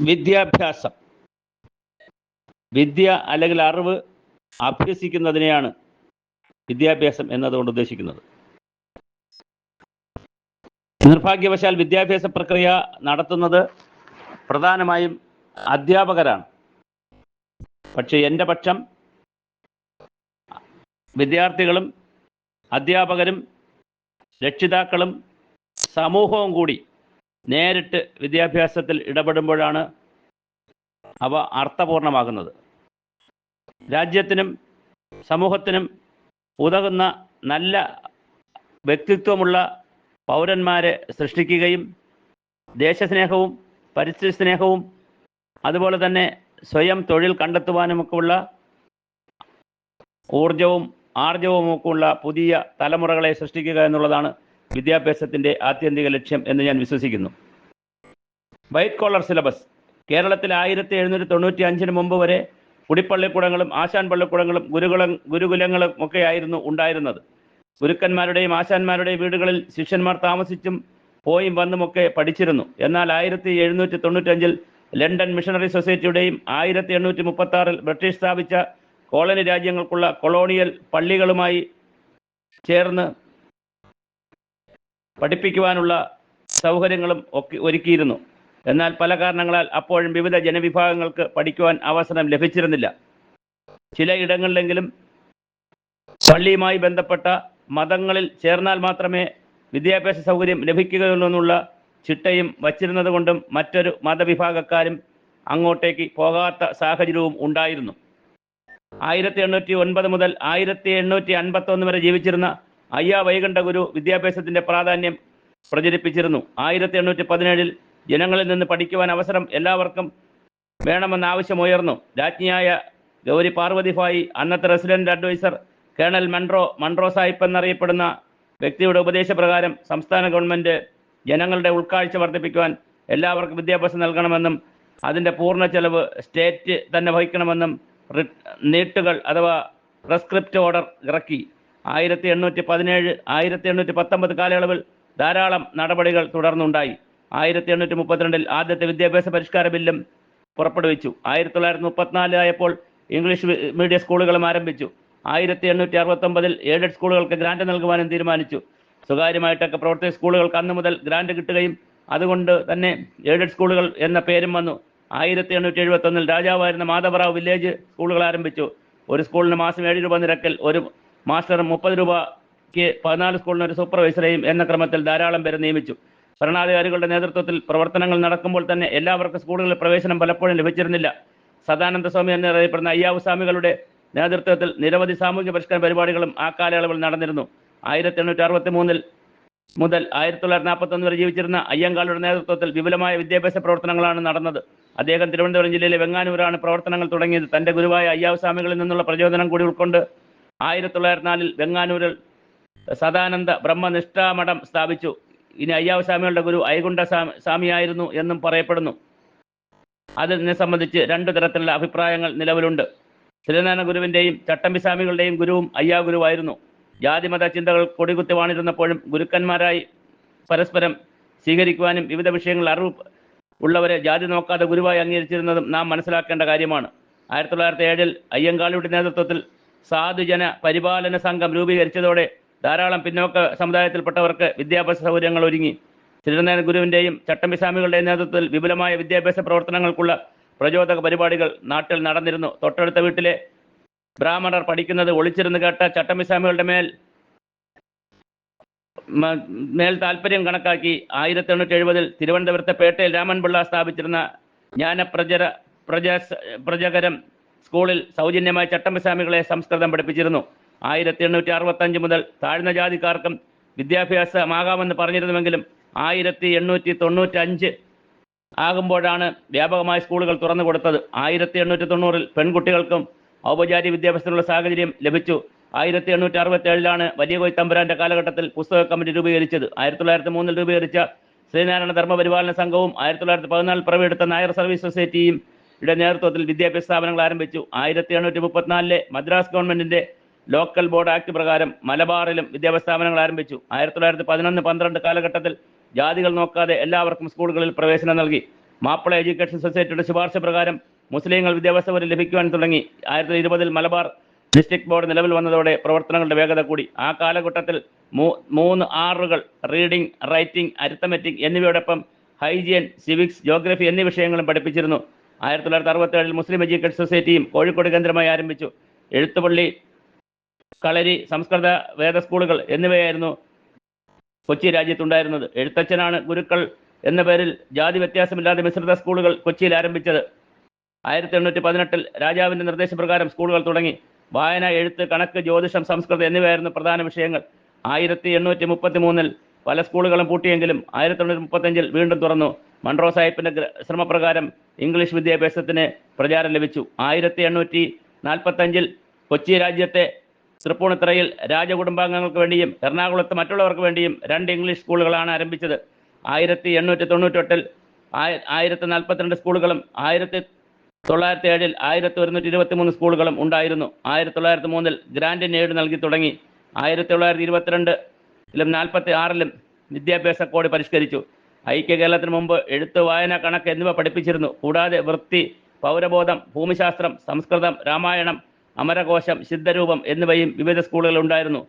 വിദ്യാഭ്യാസം. വിദ്യ അല്ലെങ്കിൽ അറിവ് അഭ്യസിക്കുന്നതിനെയാണ് വിദ്യാഭ്യാസം എന്നതുകൊണ്ട് ഉദ്ദേശിക്കുന്നത്. നിർഭാഗ്യവശാൽ വിദ്യാഭ്യാസ പ്രക്രിയ നടത്തുന്നത് പ്രധാനമായും അധ്യാപകരാണ്. പക്ഷേ എന്റെ പക്ഷം വിദ്യാർത്ഥികളും അധ്യാപകരും രക്ഷിതാക്കളും സമൂഹവും കൂടി നേരിട്ട് വിദ്യാഭ്യാസത്തിൽ ഇടപെടുമ്പോഴാണ് അവ അർത്ഥപൂർണമാകുന്നത്. രാജ്യത്തിനും സമൂഹത്തിനും ഉതകുന്ന നല്ല വ്യക്തിത്വമുള്ള പൗരന്മാരെ സൃഷ്ടിക്കുകയും ദേശസ്നേഹവും പരിസ്ഥിതി സ്നേഹവും അതുപോലെ തന്നെ സ്വയം തൊഴിൽ കണ്ടെത്തുവാനുമൊക്കെയുള്ള ഊർജവും ആർജവുമൊക്കെയുള്ള പുതിയ തലമുറകളെ സൃഷ്ടിക്കുക എന്നുള്ളതാണ് വിദ്യാഭ്യാസത്തിന്റെ ആത്യന്തിക ലക്ഷ്യം എന്ന് ഞാൻ വിശ്വസിക്കുന്നു. White collar syllabus. കേരളത്തിൽ ആയിരത്തി എഴുന്നൂറ്റി തൊണ്ണൂറ്റി അഞ്ചിന് മുമ്പ് വരെ കുടിപ്പള്ളിക്കൂടങ്ങളും ആശാൻ പള്ളിക്കൂടങ്ങളും ഗുരുകുളം ഗുരുകുലങ്ങളും ഒക്കെയായിരുന്നു ഉണ്ടായിരുന്നത്. ഗുരുക്കന്മാരുടെയും ആശാന്മാരുടെയും വീടുകളിൽ ശിഷ്യന്മാർ താമസിച്ചും പോയും വന്നുമൊക്കെ പഠിച്ചിരുന്നു. എന്നാൽ ആയിരത്തി എഴുന്നൂറ്റി തൊണ്ണൂറ്റഞ്ചിൽ ലണ്ടൻ മിഷണറി സൊസൈറ്റിയുടെയും ആയിരത്തി എണ്ണൂറ്റി മുപ്പത്തി ആറിൽ ബ്രിട്ടീഷ് സ്ഥാപിച്ച കോളനി രാജ്യങ്ങൾക്കുള്ള കൊളോണിയൽ പള്ളികളുമായി ചേർന്ന് പഠിപ്പിക്കുവാനുള്ള സൗകര്യങ്ങളും ഒക്കെ ഒരുക്കിയിരുന്നു. എന്നാൽ പല കാരണങ്ങളാൽ അപ്പോഴും വിവിധ ജനവിഭാഗങ്ങൾക്ക് പഠിക്കുവാൻ അവസരം ലഭിച്ചിരുന്നില്ല. ചില ചിലയിടങ്ങളിലെങ്കിലും പള്ളിയുമായി ബന്ധപ്പെട്ട മതങ്ങളിൽ ചേർന്നാൽ മാത്രമേ വിദ്യാഭ്യാസ സൗകര്യം ലഭിക്കുകയുള്ളൂ എന്നുള്ള ചിട്ടയും വച്ചിരുന്നത് കൊണ്ടും മറ്റൊരു മതവിഭാഗക്കാരും അങ്ങോട്ടേക്ക് പോകാത്ത സാഹചര്യവും ഉണ്ടായിരുന്നു. ആയിരത്തി എണ്ണൂറ്റി ഒൻപത് മുതൽ ആയിരത്തി എണ്ണൂറ്റി അൻപത്തി ഒന്ന് വരെ ജീവിച്ചിരുന്ന അയ്യ വൈകണ്ഠ ഗുരു വിദ്യാഭ്യാസത്തിന്റെ പ്രാധാന്യം പ്രചരിപ്പിച്ചിരുന്നു. ആയിരത്തി എണ്ണൂറ്റി പതിനേഴിൽ ജനങ്ങളിൽ നിന്ന് പഠിക്കുവാൻ അവസരം എല്ലാവർക്കും വേണമെന്ന ആവശ്യമുയർന്നു. രാജ്ഞിയായ ഗൗരി പാർവതി പാർവതിഭായി അന്നത്തെ resident adviser colonel Munro Munro Sahib എന്നറിയപ്പെടുന്ന വ്യക്തിയുടെ ഉപദേശപ്രകാരം സംസ്ഥാന ഗവൺമെന്റ് ജനങ്ങളുടെ ഉൾക്കാഴ്ച വർദ്ധിപ്പിക്കുവാൻ എല്ലാവർക്കും വിദ്യാഭ്യാസം നൽകണമെന്നും അതിന്റെ പൂർണ ചെലവ് സ്റ്റേറ്റ് തന്നെ വഹിക്കണമെന്നും നീട്ടുകൾ അഥവാ പ്രസ്ക്രിപ്റ്റ് ഓർഡർ ഇറക്കി. ആയിരത്തി എണ്ണൂറ്റി പതിനേഴ് ആയിരത്തി എണ്ണൂറ്റി പത്തൊമ്പത് കാലയളവിൽ ധാരാളം നടപടികൾ തുടർന്നുണ്ടായി. ആയിരത്തി എണ്ണൂറ്റി മുപ്പത്തിരണ്ടിൽ ആദ്യത്തെ വിദ്യാഭ്യാസ പരിഷ്കാര ബില്ലും പുറപ്പെടുവിച്ചു. ആയിരത്തി തൊള്ളായിരത്തി മുപ്പത്തിനാല് ആയപ്പോൾ ഇംഗ്ലീഷ് മീഡിയം സ്കൂളുകളും ആരംഭിച്ചു. ആയിരത്തി എണ്ണൂറ്റി അറുപത്തൊമ്പതിൽ എയ്ഡഡ് സ്കൂളുകൾക്ക് ഗ്രാന്റ് നൽകുവാനും തീരുമാനിച്ചു. സ്വകാര്യമായിട്ടൊക്കെ പ്രവർത്തിച്ച സ്കൂളുകൾക്ക് അന്ന് മുതൽ ഗ്രാന്റ് കിട്ടുകയും അതുകൊണ്ട് തന്നെ എയ്ഡഡ് സ്കൂളുകൾ എന്ന പേരും വന്നു. ആയിരത്തി എണ്ണൂറ്റി എഴുപത്തി ഒന്നിൽ രാജാവായിരുന്ന മാധവറാവ് വില്ലേജ് സ്കൂളുകൾ ആരംഭിച്ചു. ഒരു സ്കൂളിന് മാസം ഏഴ് രൂപ നിരക്കിൽ ഒരു മാസ്റ്റർ മുപ്പത് രൂപയ്ക്ക് പതിനാല് സ്കൂളിന് ഒരു സൂപ്പർവൈസറെയും എന്ന ക്രമത്തിൽ ധാരാളം പേരെ നിയമിച്ചു. ഭരണാധികാരികളുടെ നേതൃത്വത്തിൽ പ്രവർത്തനങ്ങൾ നടക്കുമ്പോൾ തന്നെ എല്ലാവർക്കും സ്കൂളുകളിൽ പ്രവേശനം പലപ്പോഴും ലഭിച്ചിരുന്നില്ല. സദാനന്ദ സ്വാമി എന്നറിയപ്പെടുന്ന അയ്യാവു സ്വാമികളുടെ നേതൃത്വത്തിൽ നിരവധി സാമൂഹ്യ പരിഷ്കരണ പരിപാടികളും ആ കാലയളവിൽ നടന്നിരുന്നു. ആയിരത്തി എണ്ണൂറ്റി അറുപത്തി മൂന്നിൽ മുതൽ ആയിരത്തി തൊള്ളായിരത്തി നാൽപ്പത്തൊന്ന് വരെ ജീവിച്ചിരുന്ന അയ്യങ്കാളുടെ നേതൃത്വത്തിൽ വിപുലമായ വിദ്യാഭ്യാസ പ്രവർത്തനങ്ങളാണ് നടന്നത്. അദ്ദേഹം തിരുവനന്തപുരം ജില്ലയിലെ വെങ്ങാനൂരാണ് പ്രവർത്തനങ്ങൾ തുടങ്ങിയത്. തന്റെ ഗുരുവായ അയ്യാവ് സ്വാമികളിൽ നിന്നുള്ള പ്രചോദനം കൂടി ഉൾക്കൊണ്ട് ആയിരത്തി തൊള്ളായിരത്തി നാലിൽ വെങ്ങാനൂരിൽ സദാനന്ദ ബ്രഹ്മനിഷ്ഠാമഠം സ്ഥാപിച്ചു. ഇനി അയ്യാവ് സ്വാമികളുടെ ഗുരു ഐകുണ്ഠ സ്വാമി- സ്വാമിയായിരുന്നു എന്നും പറയപ്പെടുന്നു. അതിനെ സംബന്ധിച്ച് രണ്ടു തരത്തിലുള്ള അഭിപ്രായങ്ങൾ നിലവിലുണ്ട്. ശ്രീനാരായണ ഗുരുവിന്റെയും ചട്ടമ്പി സ്വാമികളുടെയും ഗുരുവും അയ്യാ ഗുരുവായിരുന്നു. ജാതിമത ചിന്തകൾ കൊടികുത്തി വാണിരുന്നപ്പോഴും ഗുരുക്കന്മാരായി പരസ്പരം സ്വീകരിക്കുവാനും വിവിധ വിഷയങ്ങൾ അറിവ് ഉള്ളവരെ ജാതി നോക്കാതെ ഗുരുവായി അംഗീകരിച്ചിരുന്നതും നാം മനസ്സിലാക്കേണ്ട കാര്യമാണ്. ആയിരത്തി തൊള്ളായിരത്തി ഏഴിൽ അയ്യങ്കാളിയുടെ നേതൃത്വത്തിൽ സാധുജന പരിപാലന സംഘം രൂപീകരിച്ചതോടെ ധാരാളം പിന്നോക്ക സമുദായത്തിൽപ്പെട്ടവർക്ക് വിദ്യാഭ്യാസ സൗകര്യങ്ങൾ ഒരുങ്ങി. ശ്രീനാരായണ ഗുരുവിന്റെയും ചട്ടമ്പിസ്വാമികളുടെയും നേതൃത്വത്തിൽ വിപുലമായ വിദ്യാഭ്യാസ പ്രവർത്തനങ്ങൾക്കുള്ള പ്രചോദക പരിപാടികൾ നാട്ടിൽ നടന്നിരുന്നു. തൊട്ടടുത്ത വീട്ടിലെ ബ്രാഹ്മണർ പഠിക്കുന്നത് ഒളിച്ചിരുന്ന് കേട്ട ചട്ടമ്പിസ്വാമികളുടെ മേൽ മേൽ താല്പര്യം കണക്കാക്കി ആയിരത്തി എണ്ണൂറ്റി എഴുപതിൽ തിരുവനന്തപുരത്തെ പേട്ടയിൽ രാമൻപിള്ള സ്ഥാപിച്ചിരുന്ന ജ്ഞാനപ്രചര പ്രജ പ്രജകരം സ്കൂളിൽ സൗജന്യമായി ചട്ടമ്പി സ്വാമികളെ സംസ്കൃതം പഠിപ്പിച്ചിരുന്നു. ആയിരത്തി എണ്ണൂറ്റി അറുപത്തഞ്ച് മുതൽ താഴ്ന്ന ജാതിക്കാർക്കും വിദ്യാഭ്യാസമാകാമെന്ന് പറഞ്ഞിരുന്നുവെങ്കിലും ആയിരത്തി എണ്ണൂറ്റി തൊണ്ണൂറ്റി അഞ്ച് ആകുമ്പോഴാണ് വ്യാപകമായി സ്കൂളുകൾ തുറന്നു കൊടുത്തത്. ആയിരത്തി എണ്ണൂറ്റി തൊണ്ണൂറിൽ പെൺകുട്ടികൾക്കും ഔപചാരിക വിദ്യാഭ്യാസത്തിനുള്ള സാഹചര്യം ലഭിച്ചു. ആയിരത്തി എണ്ണൂറ്റി അറുപത്തി ഏഴിലാണ് വലിയ കോയി തമ്പുരാന്റെ കാലഘട്ടത്തിൽ പുസ്തക കമ്മിറ്റി രൂപീകരിച്ചത്. ആയിരത്തി തൊള്ളായിരത്തി മൂന്നിൽ രൂപീകരിച്ച ശ്രീനാരായണ ധർമ്മപരിപാലന സംഘവും ആയിരത്തി തൊള്ളായിരത്തി പതിനാലിൽ പിറവിയെടുത്ത നായർ സർവീസ് സൊസൈറ്റിയും യുടെ നേതൃത്വത്തിൽ വിദ്യാഭ്യാസ സ്ഥാപനങ്ങൾ ആരംഭിച്ചു. ആയിരത്തി എണ്ണൂറ്റി മുപ്പത്തിനാലിലെ മദ്രാസ് ഗവൺമെന്റിന്റെ ലോക്കൽ ബോർഡ് ആക്ട് പ്രകാരം മലബാറിലും വിദ്യാഭ്യാസ സ്ഥാപനങ്ങൾ ആരംഭിച്ചു. ആയിരത്തി തൊള്ളായിരത്തി പതിനൊന്ന് പന്ത്രണ്ട് കാലഘട്ടത്തിൽ ജാതികൾ നോക്കാതെ എല്ലാവർക്കും സ്കൂളുകളിൽ പ്രവേശനം നൽകി. മാപ്പിള എഡ്യൂക്കേഷൻ സൊസൈറ്റിയുടെ ശുപാർശ പ്രകാരം മുസ്ലിങ്ങൾ വിദ്യാഭ്യാസ വരെ ലഭിക്കുവാൻ തുടങ്ങി. ആയിരത്തി ഇരുപതിൽ മലബാർ ഡിസ്ട്രിക്ട് ബോർഡ് നിലവിൽ വന്നതോടെ പ്രവർത്തനങ്ങളുടെ വേഗത കൂടി. ആ കാലഘട്ടത്തിൽ മൂന്ന് ആറുകൾ റീഡിംഗ് റൈറ്റിംഗ് അരിത്തമെറ്റിക് എന്നിവയോടൊപ്പം ഹൈജീൻ സിവിക്സ് ജോഗ്രഫി എന്നീ വിഷയങ്ങളും പഠിപ്പിച്ചിരുന്നു. ആയിരത്തി തൊള്ളായിരത്തി അറുപത്തി ഏഴിൽ മുസ്ലിം എഡ്യൂക്കേഷൻ സൊസൈറ്റിയും കോഴിക്കോട് കേന്ദ്രമായി ആരംഭിച്ചു. എഴുത്തുപള്ളി കളരി സംസ്കൃത വേദ സ്കൂളുകൾ എന്നിവയായിരുന്നു കൊച്ചി രാജ്യത്തുണ്ടായിരുന്നത്. എഴുത്തച്ഛനാണ് ഗുരുക്കൾ എന്ന പേരിൽ ജാതി വ്യത്യാസമില്ലാതെ മിശ്രിത സ്കൂളുകൾ കൊച്ചിയിൽ ആരംഭിച്ചത്. ആയിരത്തി എണ്ണൂറ്റി പതിനെട്ടിൽ രാജാവിന്റെ നിർദ്ദേശപ്രകാരം സ്കൂളുകൾ തുടങ്ങി. വായന എഴുത്ത് കണക്ക് ജ്യോതിഷം സംസ്കൃതം എന്നിവയായിരുന്നു പ്രധാന വിഷയങ്ങൾ. ആയിരത്തി എണ്ണൂറ്റി മുപ്പത്തി മൂന്നിൽ പല സ്കൂളുകളും പൂട്ടിയെങ്കിലും ആയിരത്തി തൊള്ളായിരത്തി മുപ്പത്തഞ്ചിൽ വീണ്ടും തുറന്നു. മൺട്രോ സാഹിബിന്റെ ശ്രമപ്രകാരം ഇംഗ്ലീഷ് വിദ്യാഭ്യാസത്തിന് പ്രചാരം ലഭിച്ചു. ആയിരത്തി എണ്ണൂറ്റി നാൽപ്പത്തഞ്ചിൽ കൊച്ചി രാജ്യത്തെ തൃപ്പൂണിത്തറയിൽ രാജകുടുംബാംഗങ്ങൾക്ക് വേണ്ടിയും എറണാകുളത്ത് മറ്റുള്ളവർക്ക് വേണ്ടിയും രണ്ട് ഇംഗ്ലീഷ് സ്കൂളുകളാണ് ആരംഭിച്ചത്. ആയിരത്തി എണ്ണൂറ്റി തൊണ്ണൂറ്റെട്ടിൽ ആയി- ആയിരത്തി നാൽപ്പത്തിരണ്ട് സ്കൂളുകളും ആയിരത്തി തൊള്ളായിരത്തി ഏഴിൽ ആയിരത്തി ഒരുന്നൂറ്റി ഇരുപത്തി മൂന്ന് സ്കൂളുകളും ഉണ്ടായിരുന്നു. ആയിരത്തി തൊള്ളായിരത്തി മൂന്നിൽ ഗ്രാൻഡ് നേട് നൽകി തുടങ്ങി. ആയിരത്തി തൊള്ളായിരത്തി ഇരുപത്തിരണ്ടിലും നാൽപ്പത്തി ആറിലും വിദ്യാഭ്യാസ കോഡ് പരിഷ്കരിച്ചു. ഐക്യ കേരളത്തിന് മുമ്പ് എഴുത്ത് വായന കണക്ക് എന്നിവ പഠിപ്പിച്ചിരുന്നു. കൂടാതെ വൃത്തി പൗരബോധം ഭൂമിശാസ്ത്രം സംസ്കൃതം രാമായണം അമരകോശം സിദ്ധരൂപം എന്നിവയും വിവിധ സ്കൂളുകളിൽ ഉണ്ടായിരുന്നു.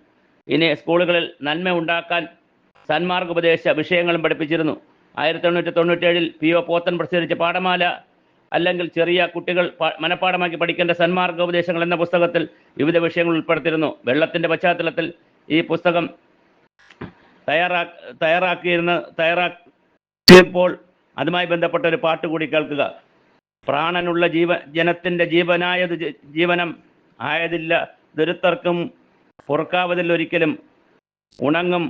ഇനി സ്കൂളുകളിൽ നന്മ ഉണ്ടാക്കാൻ സന്മാർഗോപദേശ വിഷയങ്ങളും പഠിപ്പിച്ചിരുന്നു. ആയിരത്തി തൊണ്ണൂറ്റി തൊണ്ണൂറ്റേഴിൽ പി ഒ പോത്തൻ പ്രസിദ്ധീകരിച്ച പാഠമാല അല്ലെങ്കിൽ ചെറിയ കുട്ടികൾ മനഃപ്പാഠമാക്കി പഠിക്കേണ്ട സന്മാർഗോപദേശങ്ങൾ എന്ന പുസ്തകത്തിൽ വിവിധ വിഷയങ്ങൾ ഉൾപ്പെടുത്തിയിരുന്നു. വെള്ളത്തിന്റെ പശ്ചാത്തലത്തിൽ ഈ പുസ്തകം തയ്യാറാ തയ്യാറാക്കിയിരുന്ന തയ്യാറാക്കിയപ്പോൾ അതുമായി ബന്ധപ്പെട്ട ഒരു പാട്ട് കൂടി കേൾക്കുക. പ്രാണനുള്ള ജീവ ജനത്തിന്റെ ജീവനായത് ജീവനം ആയതില്ല ദുരുത്തർക്കും പൊറുക്കാവതിൽ ഒരിക്കലും. ഉണങ്ങും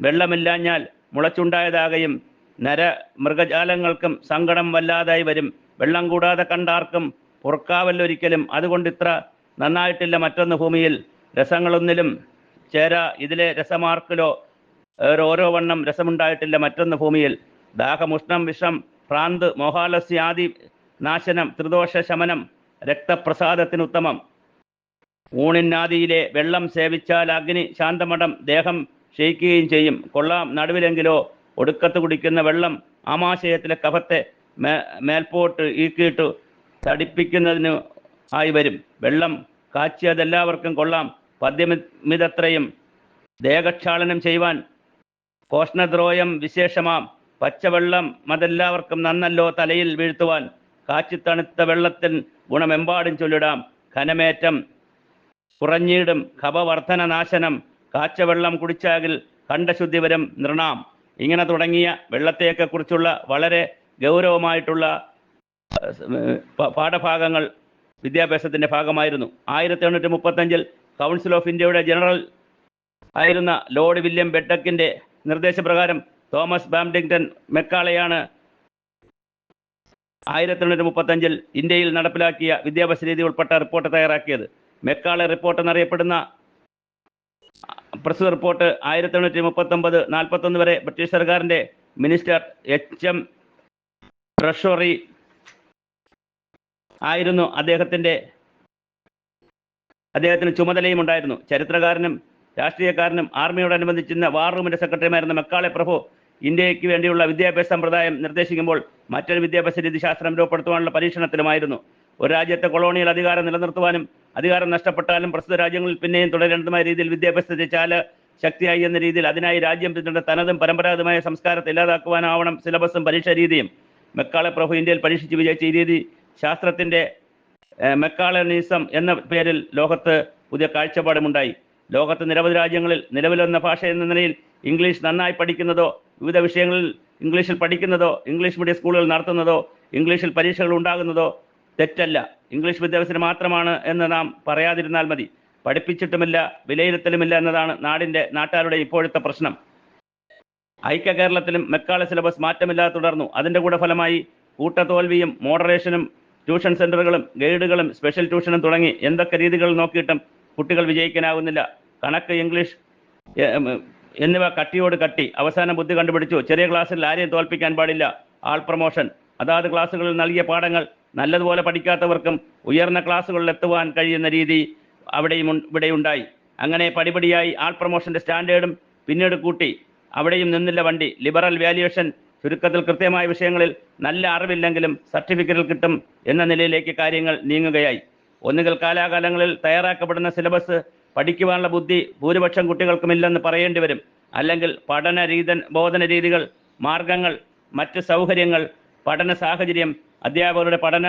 വെള്ളമില്ലാഞ്ഞാൽ മുളച്ചുണ്ടായതാകയും നര മൃഗജാലങ്ങൾക്കും സങ്കടം വല്ലാതായി വരും. വെള്ളം കൂടാതെ കണ്ടാർക്കും പൊറുക്കാവല്ലൊരിക്കലും അതുകൊണ്ട് ഇത്ര നന്നായിട്ടില്ല മറ്റൊന്ന് ഭൂമിയിൽ. രസങ്ങളൊന്നിലും ചേരാ ഇതിലെ രസമാർക്കിലോ ഓരോ വണ്ണം രസമുണ്ടായിട്ടില്ല മറ്റൊന്ന് ഭൂമിയിൽ. ദാഹമുഷ്ണം വിഷം ഭ്രാന്ത് മോഹാലസ്യാദി നാശനം ത്രിദോഷ ശമനം രക്തപ്രസാദത്തിനുത്തമം ഊണിനാദിയിലെ വെള്ളം സേവിച്ചാൽ അഗ്നി ശാന്തമടം ദേഹം ക്ഷയിക്കുകയും ചെയ്യും. കൊള്ളാം നടുവിലെങ്കിലോ ഒടുക്കത്ത് കുടിക്കുന്ന വെള്ളം ആമാശയത്തിലെ കഫത്തെ മേൽപോട്ട് ഈക്കിയിട്ട് തടിപ്പിക്കുന്നതിന് ആയി വരും. വെള്ളം കാച്ചിയതെല്ലാവർക്കും കൊള്ളാം. പദ്യമിതത്രയും ദേഹക്ഷാളനം ചെയ്യുവാൻ കോഷ്ണദ്രോയം വിശേഷമാം. പച്ചവെള്ളം അതെല്ലാവർക്കും നന്നല്ലോ തലയിൽ വീഴ്ത്തുവാൻ. കാച്ചിത്തണുത്ത വെള്ളത്തിൻ ഗുണമെമ്പാടും ചൊല്ലിടാം. ഖനമേറ്റം കുറഞ്ഞിടും. ഖപവർധന നാശനം. കാച്ചവെള്ളം കുടിച്ചാകിൽ കണ്ടശുദ്ധി വരും നൃണാം. ഇങ്ങനെ തുടങ്ങിയ വെള്ളത്തെയൊക്കെ കുറിച്ചുള്ള വളരെ ഗൗരവമായിട്ടുള്ള പാഠഭാഗങ്ങൾ വിദ്യാഭ്യാസത്തിന്റെ ഭാഗമായിരുന്നു. ആയിരത്തി എണ്ണൂറ്റി മുപ്പത്തഞ്ചിൽ കൗൺസിൽ ഓഫ് ഇന്ത്യയുടെ ജനറൽ ആയിരുന്ന ലോർഡ് വില്യം ബെഡക്കിന്റെ നിർദ്ദേശപ്രകാരം തോമസ് ബാംഡിങ്ടൺ മെക്കാളെയാണ് ആയിരത്തി എണ്ണൂറ്റി മുപ്പത്തഞ്ചിൽ ഇന്ത്യയിൽ നടപ്പിലാക്കിയ വിദ്യാഭ്യാസ രീതി ഉൾപ്പെട്ട റിപ്പോർട്ട് തയ്യാറാക്കിയത്. മെക്കാളെ റിപ്പോർട്ട് എന്നറിയപ്പെടുന്ന പ്രസ്തുത റിപ്പോർട്ട് ആയിരത്തി എണ്ണൂറ്റി മുപ്പത്തൊമ്പത് നാൽപ്പത്തൊന്ന് വരെ ബ്രിട്ടീഷ് സർക്കാരിന്റെ മിനിസ്റ്റർ എച്ച് എം ട്രഷറി ആയിരുന്നു അദ്ദേഹത്തിന്റെ അദ്ദേഹത്തിന് ചുമതലയും ഉണ്ടായിരുന്നു ചരിത്രകാരനും രാഷ്ട്രീയക്കാരനും ആർമിയോടനുബന്ധിച്ചിരുന്ന വാർ റൂമിന്റെ സെക്രട്ടറിയുമായിരുന്ന മെക്കാളെ പ്രഭു ഇന്ത്യയ്ക്ക് വേണ്ടിയുള്ള വിദ്യാഭ്യാസ സമ്പ്രദായം നിർദ്ദേശിക്കുമ്പോൾ മറ്റൊരു വിദ്യാഭ്യാസ രീതിശാസ്ത്രം രൂപപ്പെടുത്തുവാനുള്ള പരീക്ഷണത്തിലുമായിരുന്നു. ഒരു രാജ്യത്തെ കൊളോണിയൽ അധികാരം നിലനിർത്തുവാനും അധികാരം നഷ്ടപ്പെട്ടാലും പ്രസ്തുത രാജ്യങ്ങളിൽ പിന്നെയും തുടരേണ്ടതുമായ രീതിയിൽ വിദ്യാഭ്യാസത്തെ ചാല ശക്തിയായി എന്ന രീതിയിൽ അതിനായി രാജ്യം പിന്തുടരുന്ന തനതും പരമ്പരാഗതമായ സംസ്കാരത്തെ ഇല്ലാതാക്കുവാനാവണം സിലബസും പരീക്ഷാ രീതിയും. മെക്കാളെ പ്രഭു ഇന്ത്യയിൽ പരീക്ഷിച്ച് വിജയിച്ച ഈ രീതി ശാസ്ത്രത്തിന്റെ മെക്കാളനിസം എന്ന പേരിൽ ലോകത്ത് പുതിയ കാഴ്ചപ്പാടുമുണ്ടായി. ലോകത്ത് നിരവധി രാജ്യങ്ങളിൽ നിലവിൽ വന്ന ഭാഷ എന്ന നിലയിൽ ഇംഗ്ലീഷ് നന്നായി പഠിക്കുന്നതോ വിവിധ വിഷയങ്ങളിൽ ഇംഗ്ലീഷിൽ പഠിക്കുന്നതോ ഇംഗ്ലീഷ് മീഡിയം സ്കൂളുകൾ നടത്തുന്നതോ ഇംഗ്ലീഷിൽ പരീക്ഷകൾ ഉണ്ടാകുന്നതോ തെറ്റല്ല. ഇംഗ്ലീഷ് വിദ്യാഭ്യാസത്തിന് മാത്രമാണ് എന്ന് നാം പറയാതിരുന്നാൽ മതി. പഠിപ്പിച്ചിട്ടുമില്ല വിലയിരുത്തലുമില്ല എന്നതാണ് നാടിന്റെ നാട്ടുകാരുടെ ഇപ്പോഴത്തെ പ്രശ്നം. ഐക്യ കേരളത്തിലും മെക്കാള സിലബസ് മാറ്റമില്ലാതെ തുടർന്നു. അതിന്റെ കൂടെ ഫലമായി കൂട്ടത്തോൽവിയും മോഡറേഷനും ട്യൂഷൻ സെന്ററുകളും ഗൈഡുകളും സ്പെഷ്യൽ ട്യൂഷനും തുടങ്ങി. എന്തൊക്കെ രീതികൾ നോക്കിയിട്ടും കുട്ടികൾ വിജയിക്കാനാവുന്നില്ല. കണക്ക് ഇംഗ്ലീഷ് എന്നിവ കട്ടിയോട് കട്ടി. അവസാനം ബുദ്ധി കണ്ടുപിടിച്ചു. ചെറിയ ക്ലാസ്സിൽ ആരെയും തോൽപ്പിക്കാൻ പാടില്ല. All promotion. അതാത് ക്ലാസ്സുകളിൽ നൽകിയ പാഠങ്ങൾ നല്ലതുപോലെ പഠിക്കാത്തവർക്കും ഉയർന്ന ക്ലാസ്സുകളിൽ എത്തുവാൻ കഴിയുന്ന രീതി അവിടെയും ഇവിടെയുണ്ടായി. അങ്ങനെ പടിപടിയായി ആൾ പ്രൊമോഷന്റെ സ്റ്റാൻഡേർഡും പിന്നീട് കൂട്ടി. അവിടെയും നിന്നില്ല വണ്ടി. ലിബറൽ വാല്യുവേഷൻ ചുരുക്കത്തിൽ കൃത്യമായ വിഷയങ്ങളിൽ നല്ല അറിവില്ലെങ്കിലും സർട്ടിഫിക്കറ്റിൽ കിട്ടും എന്ന നിലയിലേക്ക് കാര്യങ്ങൾ നീങ്ങുകയായി. ഒന്നുകിൽ കാലാകാലങ്ങളിൽ തയ്യാറാക്കപ്പെടുന്ന സിലബസ് പഠിക്കുവാനുള്ള ബുദ്ധി ഭൂരിപക്ഷം കുട്ടികൾക്കുമില്ലെന്ന് പറയേണ്ടി വരും. അല്ലെങ്കിൽ പഠന രീത ബോധന രീതികൾ മാർഗങ്ങൾ മറ്റ് സൗകര്യങ്ങൾ പഠന സാഹചര്യം അധ്യാപകരുടെ പഠന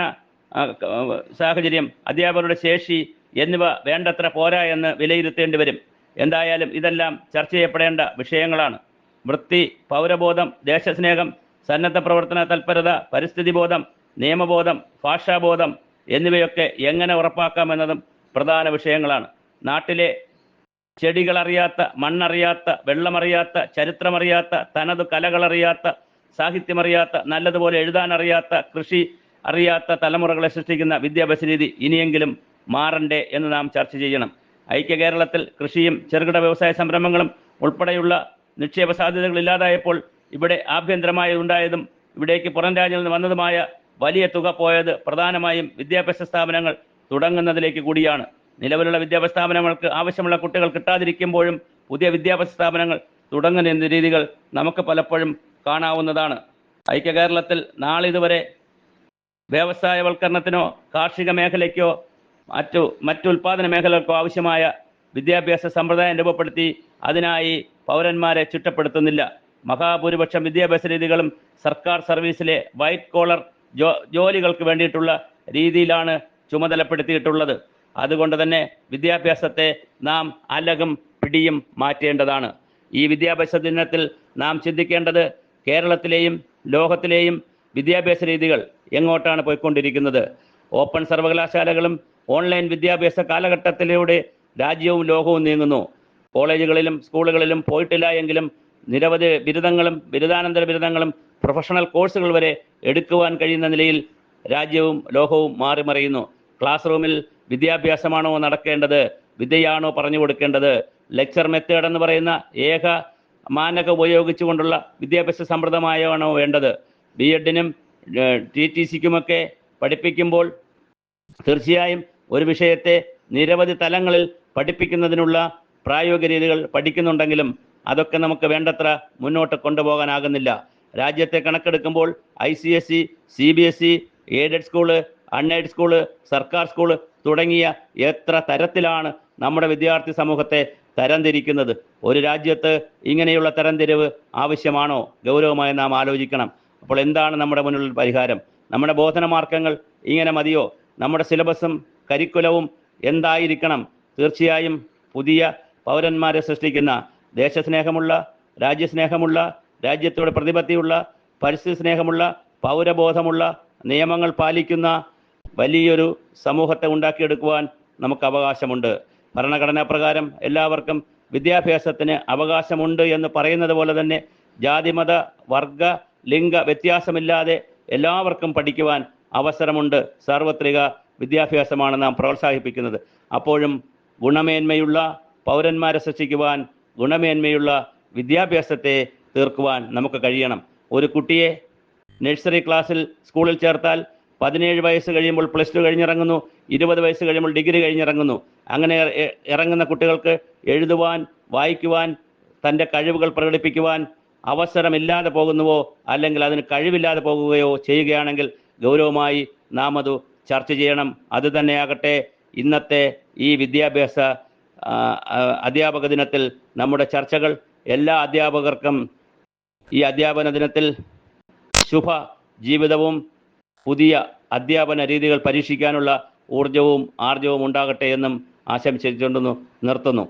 സാഹചര്യം അധ്യാപകരുടെ ശേഷി എന്നിവ വേണ്ടത്ര പോരാ എന്ന് വിലയിരുത്തേണ്ടി വരും. എന്തായാലും ഇതെല്ലാം ചർച്ച ചെയ്യപ്പെടേണ്ട വിഷയങ്ങളാണ്. വൃത്തി പൗരബോധം ദേശസ്നേഹം സന്നദ്ധ പ്രവർത്തന തൽപരത പരിസ്ഥിതി ബോധം നിയമബോധം ഭാഷാബോധം എന്നിവയൊക്കെ എങ്ങനെ ഉറപ്പാക്കാമെന്നതും പ്രധാന വിഷയങ്ങളാണ്. നാട്ടിലെ ചെടികളറിയാത്ത മണ്ണറിയാത്ത വെള്ളമറിയാത്ത ചരിത്രമറിയാത്ത തനത് കലകളറിയാത്ത സാഹിത്യമറിയാത്ത നല്ലതുപോലെ എഴുതാനറിയാത്ത കൃഷി അറിയാത്ത തലമുറകളെ സൃഷ്ടിക്കുന്ന വിദ്യാഭ്യാസ രീതി ഇനിയെങ്കിലും മാറണ്ടേ എന്ന് നാം ചർച്ച ചെയ്യണം. ഐക്യ കേരളത്തിൽ കൃഷിയും ചെറുകിട വ്യവസായ സംരംഭങ്ങളും ഉൾപ്പെടെയുള്ള നിക്ഷേപ സാധ്യതകൾ ഇല്ലാതായപ്പോൾ ഇവിടെ ആഭ്യന്തരമായി ഉണ്ടായതും ഇവിടേക്ക് പുറം രാജ്യങ്ങളിൽ നിന്ന് വന്നതുമായ വലിയ തുക പോയത് പ്രധാനമായും വിദ്യാഭ്യാസ സ്ഥാപനങ്ങൾ തുടങ്ങുന്നതിലേക്ക് കൂടിയാണ്. നിലവിലുള്ള വിദ്യാഭ്യാസ സ്ഥാപനങ്ങൾക്ക് ആവശ്യമുള്ള കുട്ടികൾ കിട്ടാതിരിക്കുമ്പോഴും പുതിയ വിദ്യാഭ്യാസ സ്ഥാപനങ്ങൾ തുടങ്ങുന്ന രീതികൾ നമുക്ക് പലപ്പോഴും കാണാവുന്നതാണ്. ഐക്യ കേരളത്തിൽ നാളിതുവരെ വ്യവസായവൽക്കരണത്തിനോ കാർഷിക മേഖലയ്ക്കോ മറ്റു മറ്റു ഉൽപാദന മേഖലകൾക്കോ ആവശ്യമായ വിദ്യാഭ്യാസ സമ്പ്രദായം രൂപപ്പെടുത്തി അതിനായി പൗരന്മാരെ ചുറ്റപ്പെടുത്തുന്നില്ല. മഹാഭൂരിപക്ഷം വിദ്യാഭ്യാസ രീതികളും സർക്കാർ സർവീസിലെ വൈറ്റ് കോളർ ജോലികൾക്ക് വേണ്ടിയിട്ടുള്ള രീതിയിലാണ് ചുമതലപ്പെടുത്തിയിട്ടുള്ളത്. അതുകൊണ്ട് തന്നെ വിദ്യാഭ്യാസത്തെ നാം അലകും പിടിയും മാറ്റേണ്ടതാണ്. ഈ വിദ്യാഭ്യാസ ദിനത്തിൽ നാം ചിന്തിക്കേണ്ടത് കേരളത്തിലെയും ലോകത്തിലെയും വിദ്യാഭ്യാസ രീതികൾ എങ്ങോട്ടാണ് പോയിക്കൊണ്ടിരിക്കുന്നത്? ഓപ്പൺ സർവകലാശാലകളും ഓൺലൈൻ വിദ്യാഭ്യാസ കാലഘട്ടത്തിലൂടെ രാജ്യവും ലോകവും നീങ്ങുന്നു. കോളേജുകളിലും സ്കൂളുകളിലും പോയിട്ടില്ല എങ്കിലും നിരവധി ബിരുദങ്ങളും ബിരുദാനന്തര ബിരുദങ്ങളും പ്രൊഫഷണൽ കോഴ്സുകൾ വരെ എടുക്കുവാൻ കഴിയുന്ന നിലയിൽ രാജ്യവും ലോകവും മാറി മറിയുന്നു ക്ലാസ് റൂമിൽ വിദ്യാഭ്യാസമാണോ നടക്കേണ്ടത്? വിദ്യയാണോ പറഞ്ഞു കൊടുക്കേണ്ടത്? ലെക്ചർ മെത്തേഡ് എന്ന് പറയുന്ന ഏക മാനക ഉപയോഗിച്ചുകൊണ്ടുള്ള വിദ്യാഭ്യാസ സമ്പ്രദായമാണോ വേണ്ടത്? ബി എഡിനും ടി ടി സിക്കുമൊക്കെ പഠിപ്പിക്കുമ്പോൾ തീർച്ചയായും ഒരു വിഷയത്തെ നിരവധി തലങ്ങളിൽ പഠിപ്പിക്കുന്നതിനുള്ള പ്രായോഗിക രീതികൾ പഠിക്കുന്നുണ്ടെങ്കിലും അതൊക്കെ നമുക്ക് വേണ്ടത്ര മുന്നോട്ട് കൊണ്ടുപോകാനാകുന്നില്ല. രാജ്യത്തെ കണക്കെടുക്കുമ്പോൾ I C S C C B S E aided school unaided school സർക്കാർ സ്കൂൾ തുടങ്ങിയ എത്ര തരത്തിലാണ് നമ്മുടെ വിദ്യാർത്ഥി സമൂഹത്തെ തരംതിരിക്കുന്നത്. ഒരു രാജ്യത്ത് ഇങ്ങനെയുള്ള തരംതിരിവ് ആവശ്യമാണോ? ഗൗരവമായി നാം ആലോചിക്കണം. അപ്പോൾ എന്താണ് നമ്മുടെ മുന്നിലുള്ള പരിഹാരം? നമ്മുടെ ബോധന മാർഗങ്ങൾ ഇങ്ങനെ മതിയോ? നമ്മുടെ സിലബസും കരിക്കുലവും എന്തായിരിക്കണം? തീർച്ചയായും പുതിയ പൗരന്മാരെ സൃഷ്ടിക്കുന്ന ദേശസ്നേഹമുള്ള രാജ്യസ്നേഹമുള്ള രാജ്യത്തോട് പ്രതിപത്തിയുള്ള പരിസ്ഥിതി സ്നേഹമുള്ള പൗരബോധമുള്ള നിയമങ്ങൾ പാലിക്കുന്ന വലിയൊരു സമൂഹത്തെ ഉണ്ടാക്കിയെടുക്കുവാൻ നമുക്ക് അവകാശമുണ്ട്. ഭരണഘടനാ പ്രകാരം എല്ലാവർക്കും വിദ്യാഭ്യാസത്തിന് അവകാശമുണ്ട് എന്ന് പറയുന്നത് പോലെ തന്നെ ജാതിമത വർഗ ലിംഗ വ്യത്യാസമില്ലാതെ എല്ലാവർക്കും പഠിക്കുവാൻ അവസരമുണ്ട്. സാർവത്രിക വിദ്യാഭ്യാസമാണ് നാം പ്രോത്സാഹിപ്പിക്കുന്നത്. അപ്പോഴും ഗുണമേന്മയുള്ള പൗരന്മാരെ സൃഷ്ടിക്കുവാൻ ഗുണമേന്മയുള്ള വിദ്യാഭ്യാസത്തെ തീർക്കുവാൻ നമുക്ക് കഴിയണം. ഒരു കുട്ടിയെ നഴ്സറി ക്ലാസ്സിൽ സ്കൂളിൽ ചേർത്താൽ പതിനേഴ് വയസ്സ് കഴിയുമ്പോൾ പ്ലസ് ടു കഴിഞ്ഞിറങ്ങുന്നു ഇരുപത് വയസ്സ് കഴിയുമ്പോൾ ഡിഗ്രി കഴിഞ്ഞിറങ്ങുന്നു. അങ്ങനെ ഇറങ്ങുന്ന കുട്ടികൾക്ക് എഴുതുവാൻ വായിക്കുവാൻ തന്റെ കഴിവുകൾ പ്രകടിപ്പിക്കുവാൻ അവസരമില്ലാതെ പോകുന്നുവോ അല്ലെങ്കിൽ അതിന് കഴിവില്ലാതെ പോകുകയോ ചെയ്യുകയാണെങ്കിൽ ഗൗരവമായി നാം അത് ചർച്ച ചെയ്യണം. അത് തന്നെയാകട്ടെ ഇന്നത്തെ ഈ വിദ്യാഭ്യാസ അധ്യാപക ദിനത്തിൽ നമ്മുടെ ചർച്ചകൾ എല്ലാ അധ്യാപകർക്കും ഈ അധ്യാപന ദിനത്തിൽ ശുഭ ജീവിതവും പുതിയ അധ്യാപന രീതികൾ പരീക്ഷിക്കാനുള്ള ഊർജവും ആർജവും ഉണ്ടാകട്ടെ എന്നും ആശംസിച്ചുകൊണ്ട് നിർത്തുന്നു.